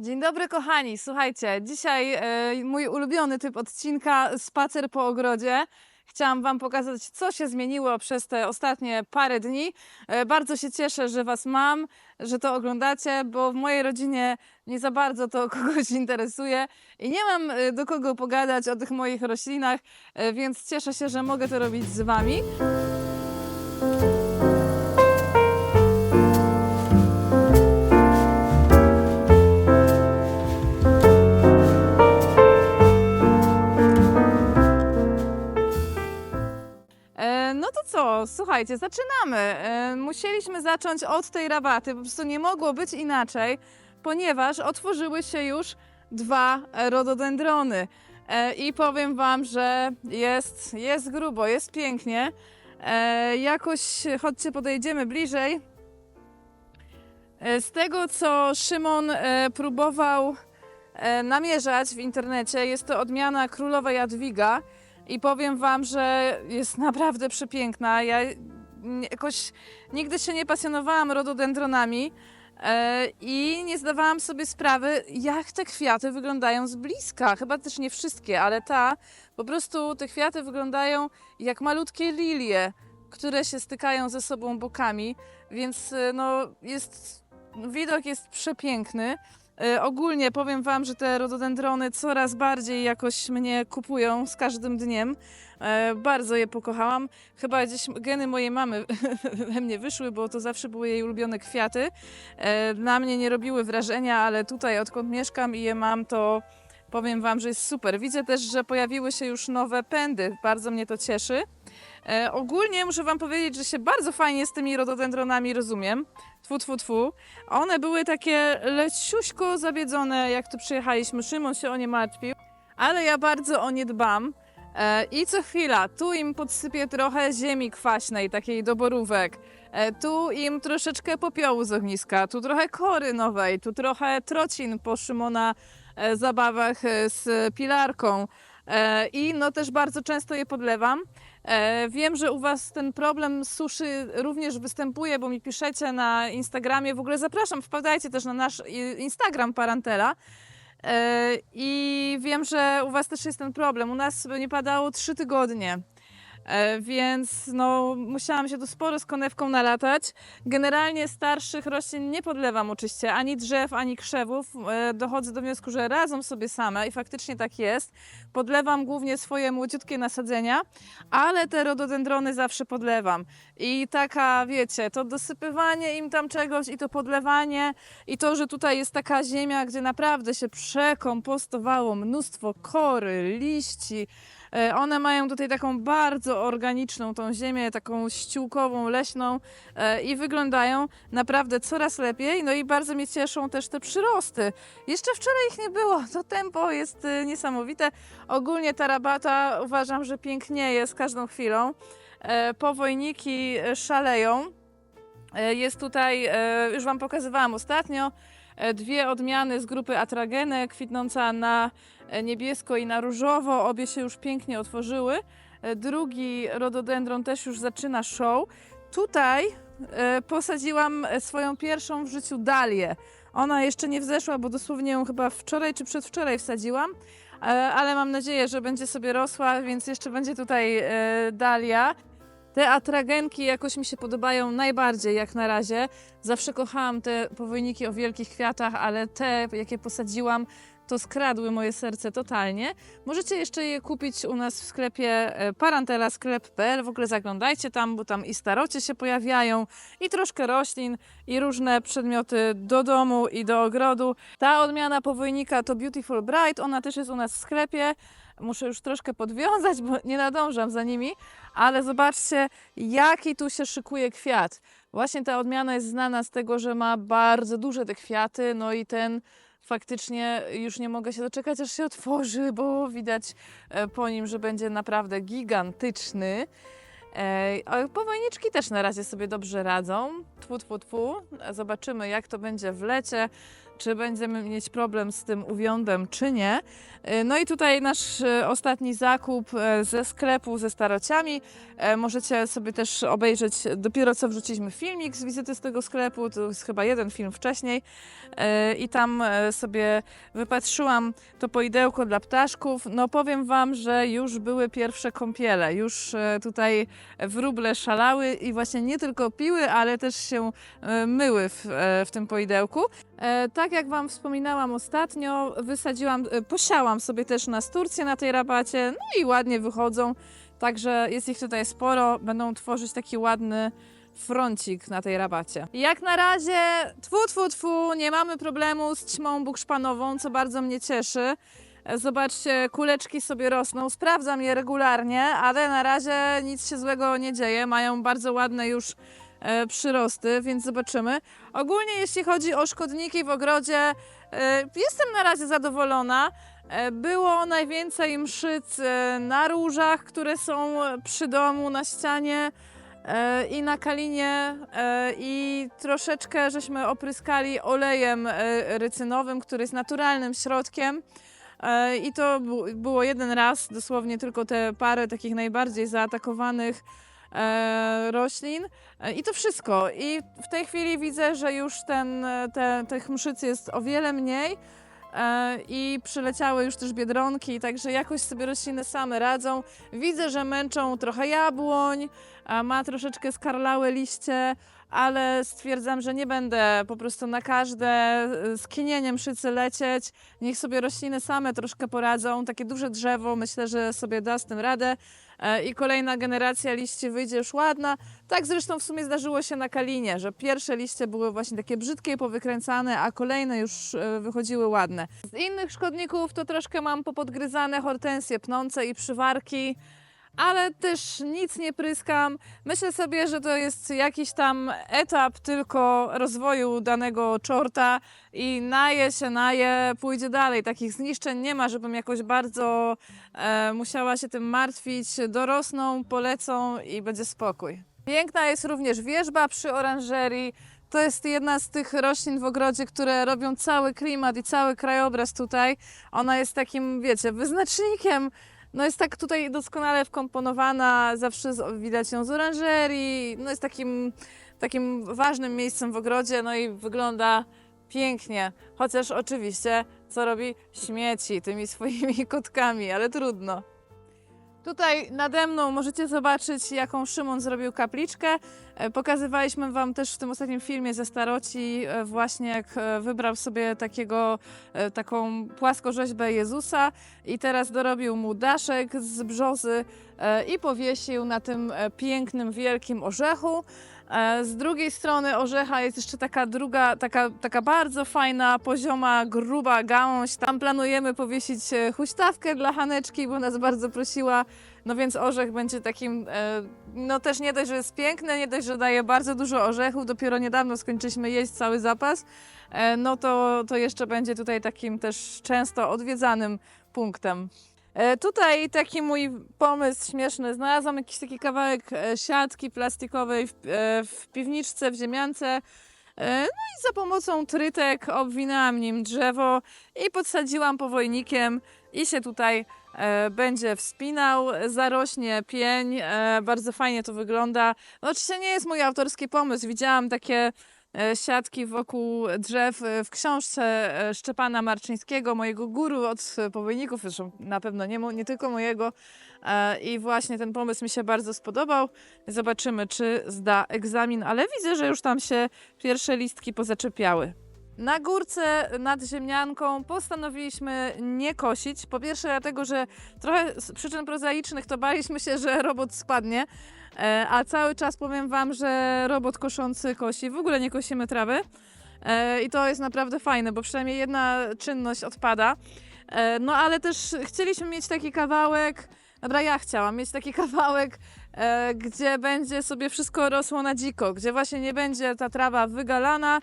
Dzień dobry kochani, słuchajcie, dzisiaj e, mój ulubiony typ odcinka spacer po ogrodzie. Chciałam Wam pokazać, co się zmieniło przez te ostatnie parę dni. E, bardzo się cieszę, że Was mam, że to oglądacie, bo w mojej rodzinie nie za bardzo to kogoś interesuje i nie mam e, do kogo pogadać o tych moich roślinach, więc cieszę się, że mogę to robić z Wami. Co, słuchajcie, zaczynamy. E, Musieliśmy zacząć od tej rabaty, po prostu nie mogło być inaczej, ponieważ otworzyły się już dwa rododendrony. E, I powiem Wam, że jest, jest grubo, jest pięknie. E, Jakoś, chodźcie, podejdziemy bliżej. E, Z tego, co Szymon próbował namierzać w internecie, jest to odmiana królowa Jadwiga. I powiem Wam, że jest naprawdę przepiękna. Ja jakoś nigdy się nie pasjonowałam rododendronami e, i nie zdawałam sobie sprawy, jak te kwiaty wyglądają z bliska. Chyba też nie wszystkie, ale ta, po prostu te kwiaty wyglądają jak malutkie lilie, które się stykają ze sobą bokami, więc e, no jest, widok jest przepiękny. E, Ogólnie powiem Wam, że te rododendrony coraz bardziej jakoś mnie kupują z każdym dniem. E, Bardzo je pokochałam. Chyba gdzieś geny mojej mamy we mnie wyszły, bo to zawsze były jej ulubione kwiaty. E, Na mnie nie robiły wrażenia, ale tutaj odkąd mieszkam i je mam, to powiem Wam, że jest super. Widzę też, że pojawiły się już nowe pędy. Bardzo mnie to cieszy. E, Ogólnie muszę Wam powiedzieć, że się bardzo fajnie z tymi rododendronami rozumiem. Tfu, tfu, tfu. One były takie leciuśko zabiedzone, jak tu przyjechaliśmy. Szymon się o nie martwił, ale ja bardzo o nie dbam. E, I co chwila, tu im podsypię trochę ziemi kwaśnej, takiej do borówek. E, tu im troszeczkę popiołu z ogniska, tu trochę kory nowej, tu trochę trocin po Szymona e, zabawach e, z pilarką. E, I no też bardzo często je podlewam. E, Wiem, że u Was ten problem suszy również występuje, bo mi piszecie na Instagramie. W ogóle zapraszam, wpadajcie też na nasz i- Instagram Parantela. E, I wiem, że u Was też jest ten problem. U nas nie padało trzy tygodnie. E, Więc no, musiałam się tu sporo z konewką nalatać. Generalnie starszych roślin nie podlewam oczywiście, ani drzew, ani krzewów. E, Dochodzę do wniosku, że radzą sobie same i faktycznie tak jest. Podlewam głównie swoje młodziutkie nasadzenia, ale te rododendrony zawsze podlewam. I taka, wiecie, to dosypywanie im tam czegoś i to podlewanie i to, że tutaj jest taka ziemia, gdzie naprawdę się przekompostowało mnóstwo kory, liści. E, One mają tutaj taką bardzo organiczną tą ziemię, taką ściółkową, leśną e, i wyglądają naprawdę coraz lepiej. No i bardzo mnie cieszą też te przyrosty. Jeszcze wczoraj ich nie było, to tempo jest e, niesamowite. Ogólnie ta rabata uważam, że pięknieje z każdą chwilą. Powojniki szaleją. Jest tutaj, już Wam pokazywałam ostatnio, dwie odmiany z grupy Atragene, kwitnąca na niebiesko i na różowo. Obie się już pięknie otworzyły. E, Drugi rododendron też już zaczyna show. Tutaj e, posadziłam e, swoją pierwszą w życiu dalię. Ona jeszcze nie wzeszła, bo dosłownie ją chyba wczoraj czy przedwczoraj wsadziłam, e, ale mam nadzieję, że będzie sobie rosła, więc jeszcze będzie tutaj e, dalia. Te atragenki jakoś mi się podobają najbardziej jak na razie. Zawsze kochałam te powojniki o wielkich kwiatach, ale te, jakie posadziłam, to skradły moje serce totalnie. Możecie jeszcze je kupić u nas w sklepie e, parantelasklep.pl. W ogóle zaglądajcie tam, bo tam i starocie się pojawiają, i troszkę roślin, i różne przedmioty do domu i do ogrodu. Ta odmiana powojnika to Beautiful Bright. Ona też jest u nas w sklepie. Muszę już troszkę podwiązać, bo nie nadążam za nimi, ale zobaczcie, jaki tu się szykuje kwiat. Właśnie ta odmiana jest znana z tego, że ma bardzo duże te kwiaty, no i ten faktycznie już nie mogę się doczekać, aż się otworzy, bo widać e, po nim, że będzie naprawdę gigantyczny. E, Powojniczki też na razie sobie dobrze radzą. Tfu, tfu, tfu. Zobaczymy, jak to będzie w lecie. Czy będziemy mieć problem z tym uwiądem, czy nie. E, No i tutaj nasz e, ostatni zakup e, ze sklepu ze starociami. Możecie sobie też obejrzeć, dopiero co wrzuciliśmy filmik z wizyty z tego sklepu, to jest chyba jeden film wcześniej i tam sobie wypatrzyłam to poidełko dla ptaszków. No powiem Wam, że już były pierwsze kąpiele, już tutaj wróble szalały i właśnie nie tylko piły, ale też się myły w, w tym poidełku. E, Tak jak Wam wspominałam ostatnio, wysadziłam, e, posiałam sobie też nasturcje na tej rabacie, no i ładnie wychodzą. Także jest ich tutaj sporo, będą tworzyć taki ładny froncik na tej rabacie. Jak na razie, tfu, tfu, tfu, nie mamy problemu z ćmą bukszpanową, co bardzo mnie cieszy. E, Zobaczcie, kuleczki sobie rosną, sprawdzam je regularnie, ale na razie nic się złego nie dzieje. Mają bardzo ładne już e, przyrosty, więc zobaczymy. Ogólnie jeśli chodzi o szkodniki w ogrodzie, e, jestem na razie zadowolona. E, Było najwięcej mszyc na różach, które są przy domu, na ścianie i na kalinie i troszeczkę żeśmy opryskali olejem rycynowym, który jest naturalnym środkiem. I to było jeden raz, dosłownie tylko te parę takich najbardziej zaatakowanych e, roślin. E, I to wszystko. I w tej chwili widzę, że już ten, e, te, tych mszyc jest o wiele mniej. E, I przyleciały już też biedronki, także jakoś sobie rośliny same radzą. Widzę, że męczą trochę jabłoń, a ma troszeczkę skarlałe liście, ale stwierdzam, że nie będę po prostu na każde e, skinienie mszycy lecieć. Niech sobie rośliny same troszkę poradzą. Takie duże drzewo myślę, że sobie da z tym radę. E, I kolejna generacja liści wyjdzie już ładna. Tak zresztą w sumie zdarzyło się na kalinie, że pierwsze liście były właśnie takie brzydkie i powykręcane, a kolejne już e, wychodziły ładne. Z innych szkodników to troszkę mam popodgryzane hortensje pnące i przywarki, ale też nic nie pryskam. Myślę sobie, że to jest jakiś tam etap tylko rozwoju danego czorta i naje się naje, pójdzie dalej. Takich zniszczeń nie ma, żebym jakoś bardzo e, musiała się tym martwić. Dorosną, polecą i będzie spokój. Piękna jest również wierzba przy oranżerii. To jest jedna z tych roślin w ogrodzie, które robią cały klimat i cały krajobraz tutaj. Ona jest takim, wiecie, wyznacznikiem. No jest tak tutaj doskonale wkomponowana, zawsze z- widać ją z oranżerii. No jest takim, takim ważnym miejscem w ogrodzie, no i wygląda pięknie. Chociaż oczywiście, co robi? Śmieci tymi swoimi kotkami, ale trudno. Tutaj nade mną możecie zobaczyć, jaką Szymon zrobił kapliczkę. E, Pokazywaliśmy Wam też w tym ostatnim filmie ze staroci, e, właśnie jak e, wybrał sobie takiego, taką płaskorzeźbę Jezusa i teraz dorobił mu daszek z brzozy i powiesił na tym pięknym, wielkim orzechu. E, Z drugiej strony orzecha jest jeszcze taka druga, taka, taka bardzo fajna, pozioma, gruba gałąź. Tam planujemy powiesić e, huśtawkę dla Haneczki, bo nas bardzo prosiła. No więc orzech będzie takim, e, no też nie dość, że jest piękny, nie dość, że daje bardzo dużo orzechów. Dopiero niedawno skończyliśmy jeść cały zapas. No to, to jeszcze będzie tutaj takim też często odwiedzanym punktem. E, Tutaj taki mój pomysł śmieszny. Znalazłam jakiś taki kawałek e, siatki plastikowej w, e, w piwniczce, w ziemiance. No i za pomocą trytek obwinęłam nim drzewo i podsadziłam powojnikiem i się tutaj e, będzie wspinał, zarośnie pień, e, bardzo fajnie to wygląda. No oczywiście nie jest mój autorski pomysł, widziałam takie siatki wokół drzew e, w książce e, Szczepana Marczyńskiego, mojego guru od e, powojników, zresztą na pewno nie, nie tylko mojego. E, I właśnie ten pomysł mi się bardzo spodobał. Zobaczymy, czy zda egzamin, ale widzę, że już tam się pierwsze listki pozaczepiały. Na górce nad ziemnianką postanowiliśmy nie kosić. Po pierwsze, dlatego, że trochę z przyczyn prozaicznych to baliśmy się, że robot spadnie. E, A cały czas powiem Wam, że robot koszący kosi. W ogóle nie kosimy trawy. E, I to jest naprawdę fajne, bo przynajmniej jedna czynność odpada. E, No ale też chcieliśmy mieć taki kawałek. Dobra, ja chciałam mieć taki kawałek, gdzie będzie sobie wszystko rosło na dziko, gdzie właśnie nie będzie ta trawa wygalana,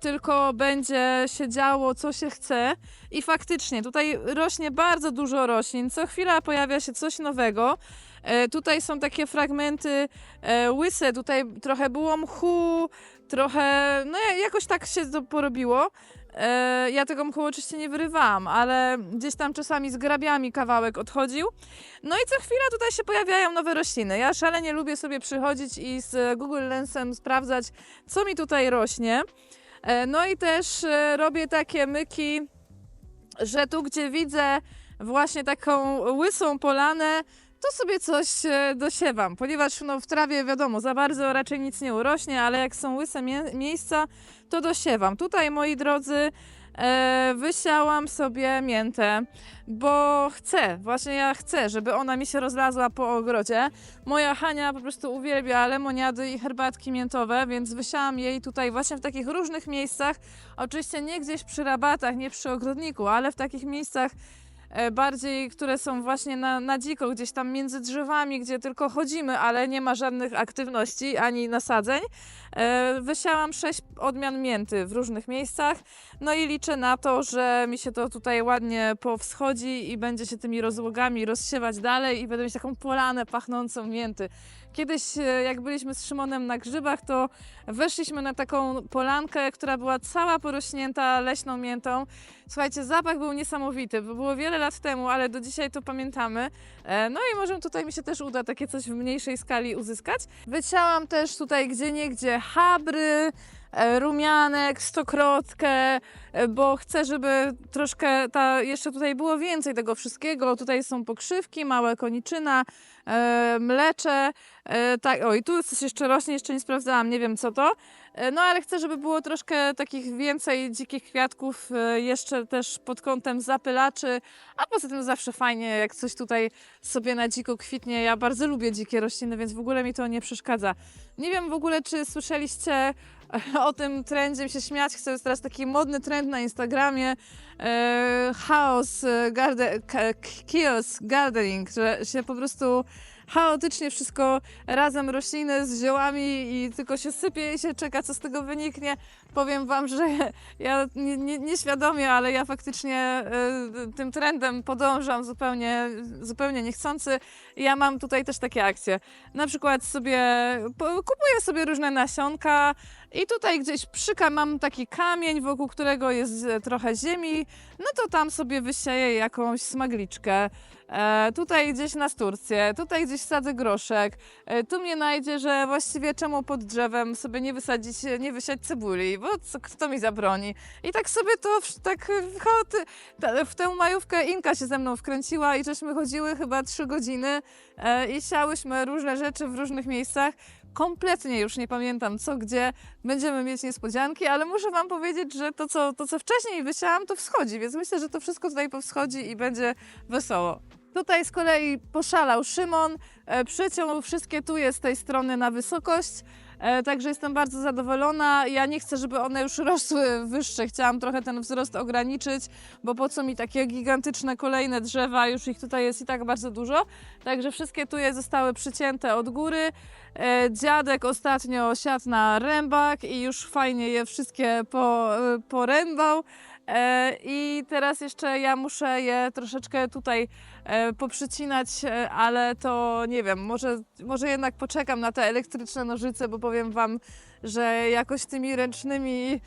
tylko będzie się działo, co się chce. I faktycznie tutaj rośnie bardzo dużo roślin. Co chwila pojawia się coś nowego. E, tutaj są takie fragmenty e, łyse, tutaj trochę było mchu, trochę, no ja- jakoś tak się to porobiło. E, ja tego mchu oczywiście nie wyrywałam, ale gdzieś tam czasami z grabiami kawałek odchodził. No i co chwila tutaj się pojawiają nowe rośliny. Ja szalenie lubię sobie przychodzić i z Google Lensem sprawdzać, co mi tutaj rośnie. No i też robię takie myki, że tu gdzie widzę właśnie taką łysą polanę, to sobie coś e, dosiewam, ponieważ no, w trawie wiadomo, za bardzo raczej nic nie urośnie, ale jak są łyse mie- miejsca, to dosiewam. Tutaj, moi drodzy, e, wysiałam sobie miętę, bo chcę, właśnie ja chcę, żeby ona mi się rozlazła po ogrodzie. Moja Hania po prostu uwielbia lemoniady i herbatki miętowe, więc wysiałam jej tutaj właśnie w takich różnych miejscach. Oczywiście nie gdzieś przy rabatach, nie przy ogrodniku, ale w takich miejscach bardziej, które są właśnie na, na dziko, gdzieś tam między drzewami, gdzie tylko chodzimy, ale nie ma żadnych aktywności ani nasadzeń. E, Wysiałam sześć odmian mięty w różnych miejscach, no i liczę na to, że mi się to tutaj ładnie powschodzi i będzie się tymi rozłogami rozsiewać dalej i będę mieć taką polanę pachnącą mięty. Kiedyś, e, jak byliśmy z Szymonem na grzybach, to weszliśmy na taką polankę, która była cała porośnięta leśną miętą. Słuchajcie, zapach był niesamowity. bo Było wiele lat temu, ale do dzisiaj to pamiętamy. E, No i może tutaj mi się też uda takie coś w mniejszej skali uzyskać. Wycięłam też tutaj gdzie niegdzie habry, rumianek, stokrotkę, e, bo chcę, żeby troszkę ta, jeszcze tutaj było więcej tego wszystkiego. Tutaj są pokrzywki, małe koniczyna, e, mlecze. E, tak, o i tu coś jeszcze rośnie, jeszcze nie sprawdzałam, nie wiem co to. E, No ale chcę, żeby było troszkę takich więcej dzikich kwiatków, e, jeszcze też pod kątem zapylaczy, a poza tym zawsze fajnie, jak coś tutaj sobie na dziko kwitnie. Ja bardzo lubię dzikie rośliny, więc w ogóle mi to nie przeszkadza. Nie wiem w ogóle, czy słyszeliście o tym trendzie, się śmiać chcę, jest teraz taki modny trend na Instagramie, e, chaos, e, garde, chaos gardening, że się po prostu chaotycznie wszystko razem rośliny z ziołami i tylko się sypie i się czeka, co z tego wyniknie. Powiem Wam, że ja nie, nie, nieświadomie, ale ja faktycznie y, tym trendem podążam zupełnie, zupełnie niechcący. Ja mam tutaj też takie akcje. Na przykład sobie kupuję sobie różne nasionka i tutaj gdzieś przyka mam taki kamień, wokół którego jest e, trochę ziemi, no to tam sobie wysieję jakąś smagliczkę. E, tutaj gdzieś na Turcję, tutaj gdzieś sadzę groszek. E, tu mnie najdzie, że właściwie czemu pod drzewem sobie nie wysadzić, nie wysiać cebuli, bo co, kto mi zabroni? I tak sobie to w, tak ta, w tę majówkę Inka się ze mną wkręciła i żeśmy chodziły chyba trzy godziny e, i siałyśmy różne rzeczy w różnych miejscach. Kompletnie już nie pamiętam co, gdzie będziemy mieć niespodzianki, ale muszę Wam powiedzieć, że to co, to, co wcześniej wysiałam, to wschodzi, więc myślę, że to wszystko tutaj powschodzi i będzie wesoło. Tutaj z kolei poszalał Szymon, e, przyciął wszystkie tuje z tej strony na wysokość, także jestem bardzo zadowolona. Ja nie chcę, żeby one już rosły wyższe, chciałam trochę ten wzrost ograniczyć, bo po co mi takie gigantyczne kolejne drzewa, już ich tutaj jest i tak bardzo dużo. Także wszystkie tuje zostały przycięte od góry. E, Dziadek ostatnio siadł na rębak i już fajnie je wszystkie po, e, porębał. E, I teraz jeszcze ja muszę je troszeczkę tutaj e, poprzycinać, e, ale to nie wiem, może, może jednak poczekam na te elektryczne nożyce, bo powiem Wam, że jakoś tymi ręcznymi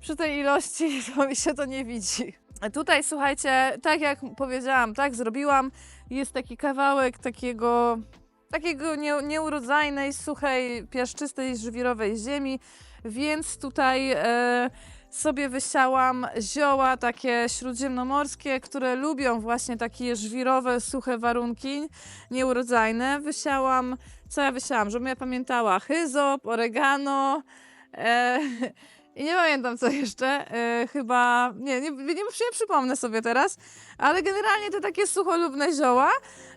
przy tej ilości to mi się to nie widzi. Tutaj słuchajcie, tak jak powiedziałam, tak zrobiłam, jest taki kawałek takiego, takiego nie, nieurodzajnej, suchej, piaszczystej, żwirowej ziemi, więc tutaj sobie wysiałam zioła takie śródziemnomorskie, które lubią właśnie takie żwirowe, suche warunki, nieurodzajne. Wysiałam, co ja wysiałam, żebym ja pamiętała, hyzop, oregano, e, i nie pamiętam co jeszcze, e, chyba, nie, nie, nie, nie przypomnę sobie teraz, ale generalnie to takie sucholubne zioła.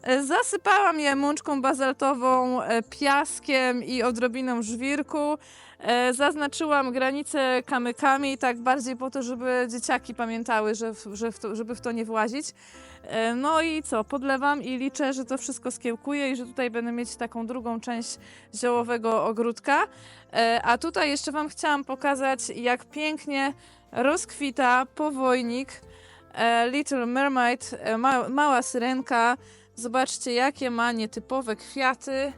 E, Zasypałam je mączką bazaltową, e, piaskiem i odrobiną żwirku. E, Zaznaczyłam granice kamykami, tak bardziej po to, żeby dzieciaki pamiętały, że w, że w to, żeby w to nie włazić. E, No i co, podlewam i liczę, że to wszystko skiełkuje i że tutaj będę mieć taką drugą część ziołowego ogródka. E, A tutaj jeszcze Wam chciałam pokazać, jak pięknie rozkwita powojnik Little Mermaid, ma, mała syrenka. Zobaczcie, jakie ma nietypowe kwiaty.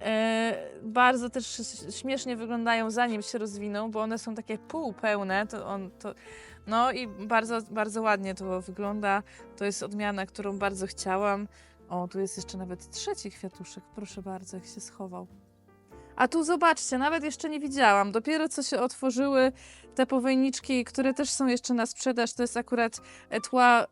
E, bardzo też śmiesznie wyglądają zanim się rozwiną, bo one są takie półpełne. To on, to, no i bardzo, bardzo ładnie to wygląda. To jest odmiana, którą bardzo chciałam. O, tu jest jeszcze nawet trzeci kwiatuszek. Proszę bardzo, jak się schował. A tu zobaczcie, nawet jeszcze nie widziałam. Dopiero co się otworzyły te powojniczki, które też są jeszcze na sprzedaż. To jest akurat etła.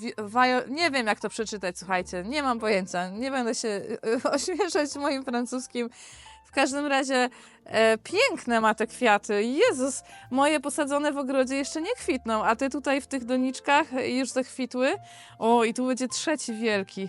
Wi- wajo- Nie wiem, jak to przeczytać, słuchajcie, nie mam pojęcia. Nie będę się ośmieszać moim francuskim. W każdym razie e, piękne ma te kwiaty. Jezus, moje posadzone w ogrodzie jeszcze nie kwitną, a te tutaj w tych doniczkach już zakwitły. O, i tu będzie trzeci wielki.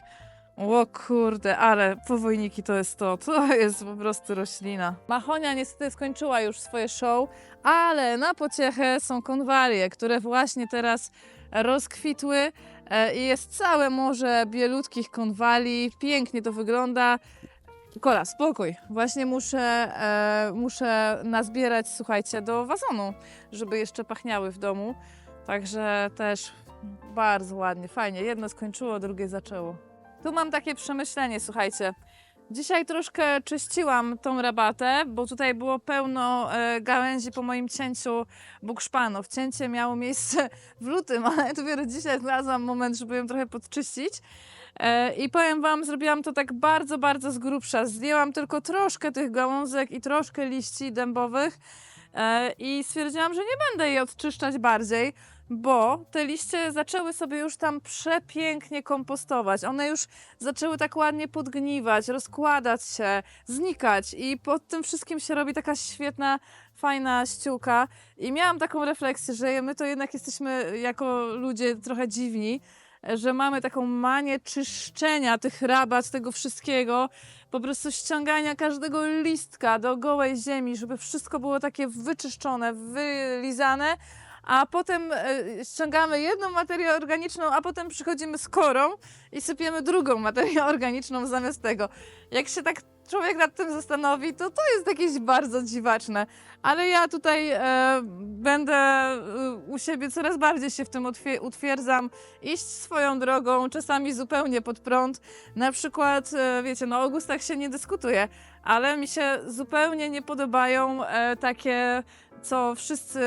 O kurde, ale powojniki to jest to. To jest po prostu roślina. Machonia niestety skończyła już swoje show, ale na pociechę są konwalie, które właśnie teraz rozkwitły e, i jest całe morze bielutkich konwali. Pięknie to wygląda. Kola, spokój. Właśnie muszę, e, muszę nazbierać, słuchajcie, do wazonu, żeby jeszcze pachniały w domu. Także też bardzo ładnie, fajnie. Jedno skończyło, drugie zaczęło. Tu mam takie przemyślenie, słuchajcie. Dzisiaj troszkę czyściłam tą rabatę, bo tutaj było pełno e, gałęzi po moim cięciu bukszpanów. Cięcie miało miejsce w lutym, ale dopiero dzisiaj znalazłam moment, żeby ją trochę podczyścić. E, I powiem Wam, zrobiłam to tak bardzo, bardzo z grubsza. Zdjęłam tylko troszkę tych gałązek i troszkę liści dębowych e, i stwierdziłam, że nie będę jej odczyszczać bardziej, bo te liście zaczęły sobie już tam przepięknie kompostować. One już zaczęły tak ładnie podgniwać, rozkładać się, znikać i pod tym wszystkim się robi taka świetna, fajna ściółka. I miałam taką refleksję, że my to jednak jesteśmy jako ludzie trochę dziwni, że mamy taką manię czyszczenia tych rabat, tego wszystkiego, po prostu ściągania każdego listka do gołej ziemi, żeby wszystko było takie wyczyszczone, wylizane, a potem e, ściągamy jedną materię organiczną, a potem przychodzimy z korą i sypiemy drugą materię organiczną zamiast tego. Jak się tak człowiek nad tym zastanowi, to to jest jakieś bardzo dziwaczne. Ale ja tutaj e, będę e, u siebie coraz bardziej się w tym utwie- utwierdzam, iść swoją drogą, czasami zupełnie pod prąd. Na przykład, e, wiecie, no o gustach się nie dyskutuje, ale mi się zupełnie nie podobają e, takie co wszyscy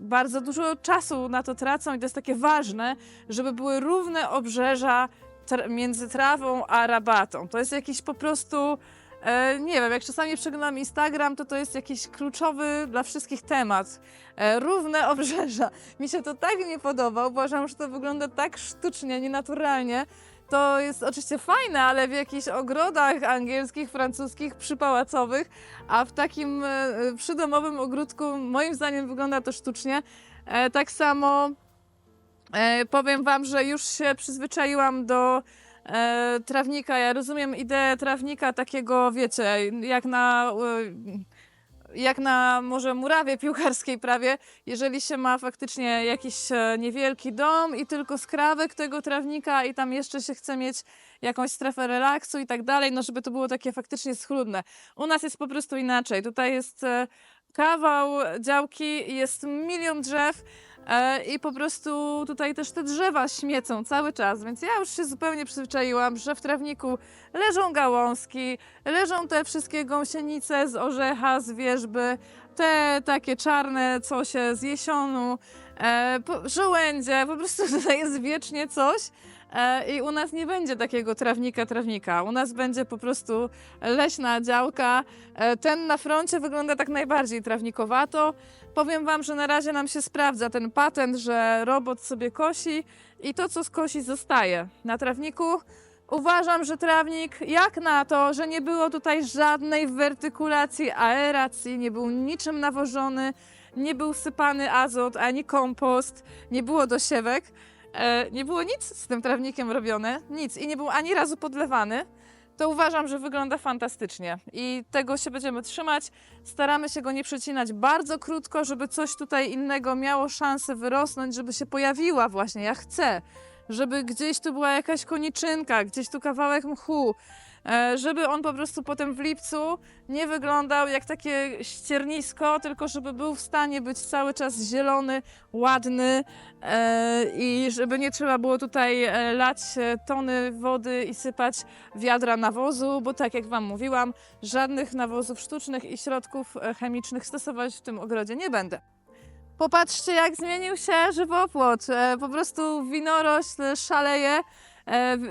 bardzo dużo czasu na to tracą i to jest takie ważne, żeby były równe obrzeża tra- między trawą a rabatą. To jest jakiś po prostu, e, nie wiem, jak czasami przeglądam Instagram, to to jest jakiś kluczowy dla wszystkich temat. E, równe obrzeża. Mi się to tak nie podoba, uważam, że to wygląda tak sztucznie, nienaturalnie. To jest oczywiście fajne, ale w jakichś ogrodach angielskich, francuskich, przypałacowych, a w takim e, przydomowym ogródku moim zdaniem wygląda to sztucznie. E, tak samo e, powiem Wam, że już się przyzwyczaiłam do e, trawnika. Ja rozumiem ideę trawnika takiego, wiecie, jak na... Jak na może murawie piłkarskiej prawie, jeżeli się ma faktycznie jakiś e, niewielki dom i tylko skrawek tego trawnika i tam jeszcze się chce mieć jakąś strefę relaksu i tak dalej, no żeby to było takie faktycznie schludne. U nas jest po prostu inaczej. Tutaj jest e, kawał działki, jest milion drzew e, i po prostu tutaj też te drzewa śmiecą cały czas, więc ja już się zupełnie przyzwyczaiłam, że w trawniku leżą gałązki, leżą te wszystkie gąsienice z orzecha, z wierzby, te takie czarne, co się z jesionu, e, po, żołędzie, po prostu tutaj jest wiecznie coś. E, I u nas nie będzie takiego trawnika, trawnika. U nas będzie po prostu leśna działka. E, ten na froncie wygląda tak najbardziej trawnikowato. Powiem Wam, że na razie nam się sprawdza ten patent, że robot sobie kosi i to, co skosi, zostaje. Na trawniku uważam, że trawnik, jak na to, że nie było tutaj żadnej wertykulacji, aeracji, nie był niczym nawożony, nie był sypany azot ani kompost, nie było dosiewek. E, nie było nic z tym trawnikiem robione, nic i nie był ani razu podlewany, to uważam, że wygląda fantastycznie i tego się będziemy trzymać. Staramy się go nie przecinać bardzo krótko, żeby coś tutaj innego miało szansę wyrosnąć, żeby się pojawiła właśnie. Ja chcę, żeby gdzieś tu była jakaś koniczynka, gdzieś tu kawałek mchu, żeby on po prostu potem w lipcu nie wyglądał jak takie ściernisko, tylko żeby był w stanie być cały czas zielony, ładny e, i żeby nie trzeba było tutaj e, lać e, tony wody i sypać wiadra nawozu, bo tak jak Wam mówiłam, żadnych nawozów sztucznych i środków e, chemicznych stosować w tym ogrodzie nie będę. Popatrzcie, jak zmienił się żywopłot. E, Po prostu winorośl szaleje, e,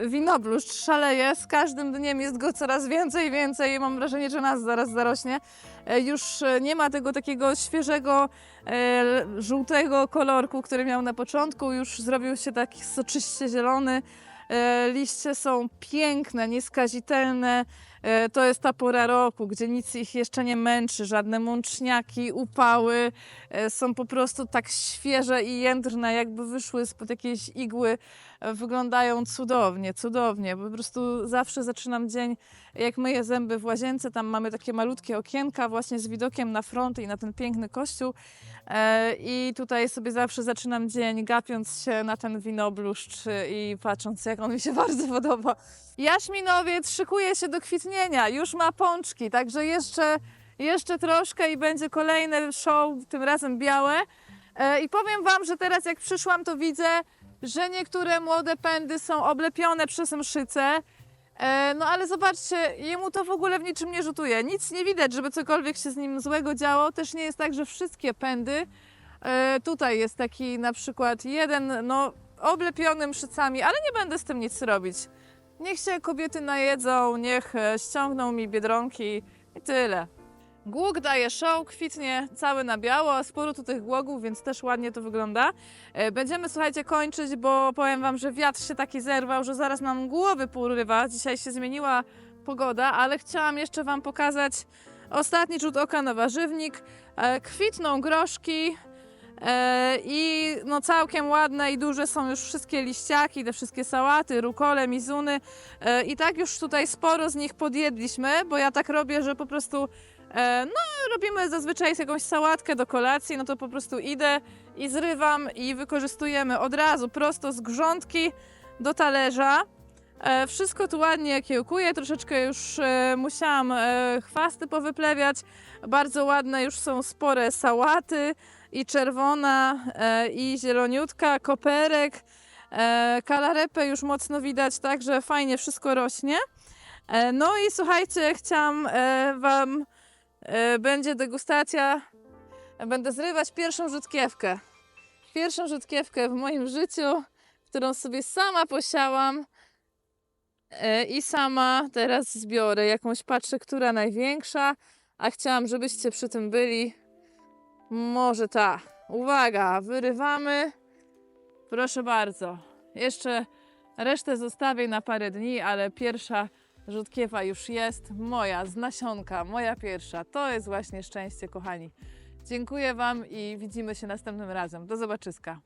winobluszcz szaleje. Z każdym dniem jest go coraz więcej więcej. Mam wrażenie, że nas zaraz zarośnie. E, Już e, nie ma tego takiego świeżego, e, żółtego kolorku, który miał na początku. Już zrobił się taki soczyście zielony. E, Liście są piękne, nieskazitelne. E, To jest ta pora roku, gdzie nic ich jeszcze nie męczy, żadne mączniaki, upały. E, Są po prostu tak świeże i jędrne, jakby wyszły spod jakiejś igły. E, Wyglądają cudownie, cudownie. Po prostu zawsze zaczynam dzień, jak myję zęby w łazience. Tam mamy takie malutkie okienka właśnie z widokiem na front i na ten piękny kościół. I tutaj sobie zawsze zaczynam dzień gapiąc się na ten winobluszcz i patrząc, jak on mi się bardzo podoba. Jaśminowiec szykuje się do kwitnienia, już ma pączki, także jeszcze, jeszcze troszkę i będzie kolejne show, tym razem białe. E, I powiem Wam, że teraz jak przyszłam, to widzę, że niektóre młode pędy są oblepione przez mszycę. E, No ale zobaczcie, jemu to w ogóle w niczym nie rzutuje. Nic nie widać, żeby cokolwiek się z nim złego działo. Też nie jest tak, że wszystkie pędy. E, Tutaj jest taki na przykład jeden, no oblepiony mszycami, ale nie będę z tym nic robić. Niech się kobiety najedzą, niech e, ściągną mi biedronki i tyle. Głóg daje show, kwitnie cały na biało, sporo tu tych głogów, więc też ładnie to wygląda. E, Będziemy, słuchajcie, kończyć, bo powiem Wam, że wiatr się taki zerwał, że zaraz nam głowy porywa. Dzisiaj się zmieniła pogoda, ale chciałam jeszcze Wam pokazać ostatni rzut oka na warzywnik. E, Kwitną groszki, I no całkiem ładne i duże są już wszystkie liściaki, te wszystkie sałaty, rukole, mizuny. E, I tak już tutaj sporo z nich podjedliśmy, bo ja tak robię, że po prostu e, no robimy zazwyczaj jakąś sałatkę do kolacji, no to po prostu idę i zrywam i wykorzystujemy od razu prosto z grządki do talerza. E, Wszystko tu ładnie kiełkuje, troszeczkę już e, musiałam e, chwasty powyplewiać. Bardzo ładne już są spore sałaty i czerwona, e, i zieloniutka, koperek, e, kalarepę już mocno widać, także fajnie wszystko rośnie. E, no i słuchajcie, chciałam Wam, będzie degustacja, będę zrywać pierwszą rzutkiewkę. Pierwszą rzutkiewkę w moim życiu, którą sobie sama posiałam i sama teraz zbiorę jakąś, patrzę, która największa, a chciałam, żebyście przy tym byli. Może ta. Uwaga, wyrywamy. Proszę bardzo. Jeszcze resztę zostawię na parę dni, ale pierwsza rzodkiewa już jest. Moja, z nasionka, moja pierwsza. To jest właśnie szczęście, kochani. Dziękuję Wam i widzimy się następnym razem. Do zobaczyska.